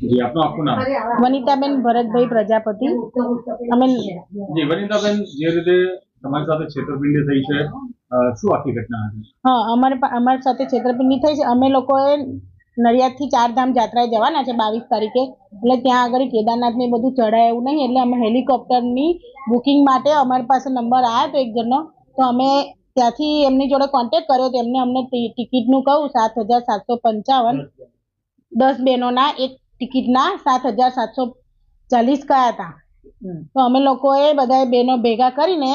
જી આપનું આખું નામ? વનિતાબેન ભરતભાઈ પ્રજાપતિ. અમે જી વનિતાબેન જે રીતે તમારી સાથે છેતરપિંડી થઈ છે શું આખી ઘટના હતી? હા અમારે અમારી સાથે છેતરપિંડી થઈ છે. અમે લોકોએ નડિયાદથી ચારધામ જાત્રાએ જવાના છે બાવીસ તારીખે. એટલે ત્યાં આગળ કેદારનાથને બધું ચડાય એવું નહીં. એટલે અમે હેલિકોપ્ટરની બુકિંગ માટે અમારી પાસે નંબર આવ્યો હતો એક જણનો તો અમે ત્યાંથી એમની જોડે કોન્ટેક્ટ કર્યો. તો એમને અમને ટિકિટનું કહું સાત હજાર સાતસો પંચાવન. દસ બહેનોના એક ટિકિટના સાત હજાર સાતસો ચાલીસ કયા હતા. તો અમે લોકોએ બધાએ બહેનો ભેગા કરીને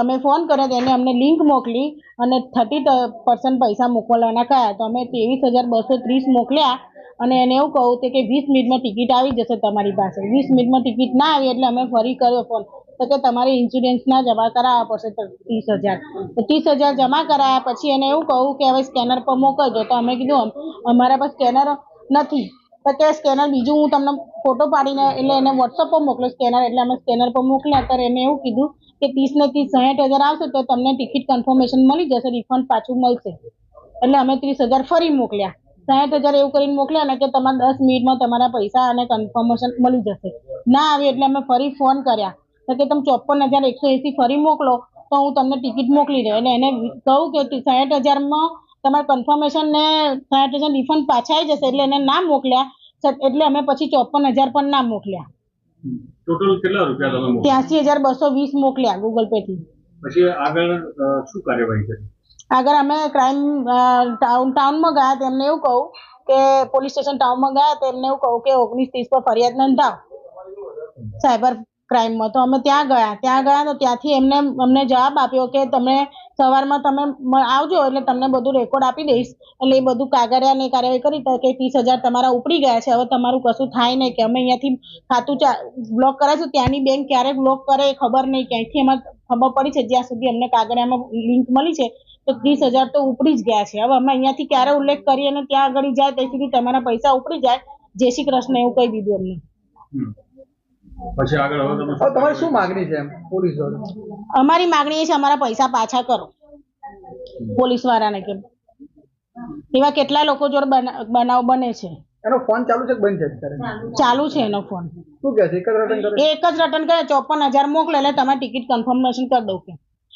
અમે ફોન કર્યો એને અમને લિંક મોકલી અને થર્ટી પર્સન્ટ પૈસા મોકલવાના કયા. તો અમે ત્રેવીસ હજાર બસો ત્રીસ મોકલ્યા અને એને એવું કહું કે વીસ મિનિટમાં ટિકિટ આવી જશે તમારી પાસે. વીસ મિનિટમાં ટિકિટ ના આવી એટલે અમે ફરી કર્યો ફોન. તો કે તમારે ઇન્સ્યોરન્સના જમા કરાવવા પડશે ત્રીસ હજાર. તો ત્રીસ હજાર જમા કરાયા પછી એને એવું કહું કે હવે સ્કેનર પર મોકલજો. તો અમે કીધું અમારા પાસે સ્કેનર નથી. તો કે સ્કેનર બીજું હું તમને ફોટો પાડીને એટલે એને વોટ્સઅપ પર મોકલો સ્કેનર એટલે અમે સ્કેનર પર મોકલ્યા ત્યારે એને એવું કીધું કે ત્રીસ ને ત્રીસ સાઠ હજાર આવશે તો તમને ટિકિટ કન્ફર્મેશન મળી જશે રિફંડ પાછું મળશે. એટલે અમે ત્રીસ હજાર ફરી મોકલ્યા. સાઠ હજાર એવું કરીને મોકલ્યા ને કે તમારે દસ મિનિટમાં તમારા પૈસા અને કન્ફર્મેશન મળી જશે. ના આવી એટલે અમે ફરી ફોન કર્યા. તો કે તમે ચોપન હજાર એકસો એંસી ફરી મોકલો તો હું તમને ટિકિટ મોકલી દઉં. અને એને કહું કે સાઠ હજારમાં તમારે કન્ફર્મેશન ને સાઠ હજાર રિફંડ પાછા આવી જશે એટલે એને ના મોકલ્યા. એટલે અમે પછી ચોપન હજાર પણ ના મોકલ્યા. ટોટલ કેટલા રૂપિયા તમે મોકલ્યા? ત્યાંસી હજાર બસો વીસ મોકલ્યા ગૂગલ પે થી. પછી આગળ શું કાર્યવાહી કરી? આગળ અમે ક્રાઇમ ટાઉન ટાઉનમાં ગયા તેમને એવું કહું કે પોલીસ સ્ટેશન ટાઉનમાં ગયા તેમને એવું કહું કે ઓગણીસ ત્રીસ પર ફરિયાદ નોંધાવ. સાયબર ક્રાઇમમાં તો અમે ત્યાં ગયા. ત્યાં ગયા તો ત્યાંથી એમને અમને જવાબ આપ્યો કે તમે સવારમાં તમે આવજો એટલે તમને બધું રેકોર્ડ આપી દઈશ. એટલે એ બધું કાગળિયા ને કાર્યવાહી કરી કે ત્રીસ હજાર તમારા ઉપડી ગયા છે. હવે તમારું કશું થાય નહીં કે અમે અહીંયાથી ખાતું ચા બ્લોક કરાવીશું ત્યાંની બેંક ક્યારે બ્લોક કરે એ ખબર નહીં. ક્યાંયથી એમાં ખબર પડી છે. જ્યાં સુધી અમને કાગળિયામાં લિંક મળી છે તો ત્રીસ હજાર તો ઉપડી જ ગયા છે. હવે અમે અહીંયાથી ક્યારે ઉલ્લેખ કરીએ અને ત્યાં આગળ જાય ત્યાં સુધી તમારા પૈસા ઉપડી જાય. જય શ્રી કૃષ્ણ એવું કહી દીધું અમને. પછી આગળ હવે તમે હવે તમારી શું માગણી છે પોલીસ અમારી માગણી એ છે અમારા પૈસા પાછા કરો. પોલીસ વાળાને કે એવા કેટલા લોકો જોડે બના- બનાવ બને છે? એનો ફોન ચાલુ છે કે બંધ છે અત્યારે? ચાલુ છે એનો ફોન. શું કહે છે? એક જ રટન કરે એક જ રિટર્ન કરે ચોપન હજાર મોકલે એટલે તમે ટિકિટ કન્ફર્મેશન કરી દઉં કે.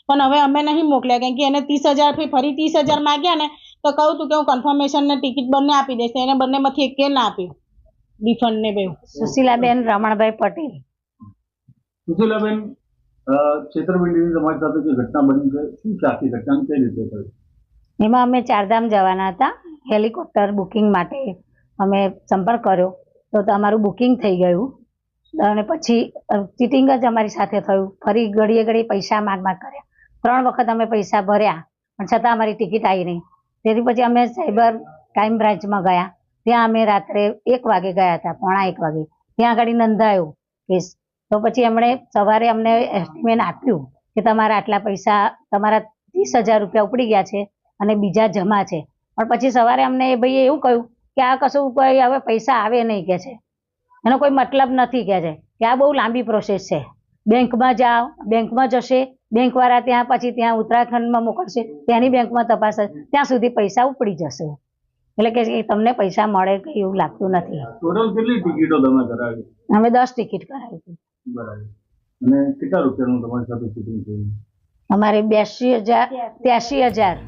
પણ હવે અમે નહીં મોકલ્યા કેમ કે એને ત્રીસ હજાર ફરી ત્રીસ હજાર માગ્યા ને તો કહું તું કે હું કન્ફર્મેશન ને ટિકિટ બંને આપી દઈશ એને બંનેમાંથી એક ના આપ્યું. રિફંડ ને બે. સુશીલાબેન રમણભાઈ પટેલ. સુશીલાબેન છેતરપિંડીની તમારી સાથે જે ઘટના બની છે શું છે ઘટના? કઈ રીતે થઈ એમાં અમે ચારધામ જવાના હતા. હેલિકોપ્ટર બુકિંગ માટે અમે સંપર્ક કર્યો. તો તમારું બુકિંગ થઈ ગયું. અને પછી ચીટિંગ જ અમારી સાથે થયું. ફરી ઘડીએ ઘડી પૈસા માંગ માંગ કર્યા. ત્રણ વખત અમે પૈસા ભર્યા, પણ છતાં અમારી ટિકિટ આવી નહીં. તેથી પછી અમે સાયબર ક્રાઇમ બ્રાન્ચમાં ગયા. ત્યાં અમે રાત્રે એક વાગે ગયા હતા, પોણા એક વાગે. ત્યાં આગળ નોંધાયો કેસ તો પછી એમણે સવારે અમને એસ્ટિમેટ આપ્યું કે તમારા આટલા પૈસા તમારા ત્રીસ હજાર રૂપિયા ઉપડી ગયા છે અને બીજા જમા છે. પણ પછી સવારે અમને એ ભાઈએ એવું કહ્યું કે આ કશું કોઈ હવે પૈસા આવે નહીં કે છે. એનો કોઈ મતલબ નથી કે છે. કે આ બહુ લાંબી પ્રોસેસ છે. બેંકમાં જાઓ બેંકમાં જશે બેંકવાળા ત્યાં પછી ત્યાં ઉત્તરાખંડમાં મોકલશે ત્યાંની બેંકમાં તપાસ. ત્યાં સુધી પૈસા ઉપડી જશે. એટલે કે તમને પૈસા મળે એવું લાગતું નથી. ટોટલ કેટલી ટિકિટો તમે કરાવી? અમે દસ ટિકિટ કરાવી હતી. અને કેટલા રૂપિયાનું તમારી સાથે શૂટિંગ થયું? અમારે બ્યાસી હજાર ત્યાસી હજાર.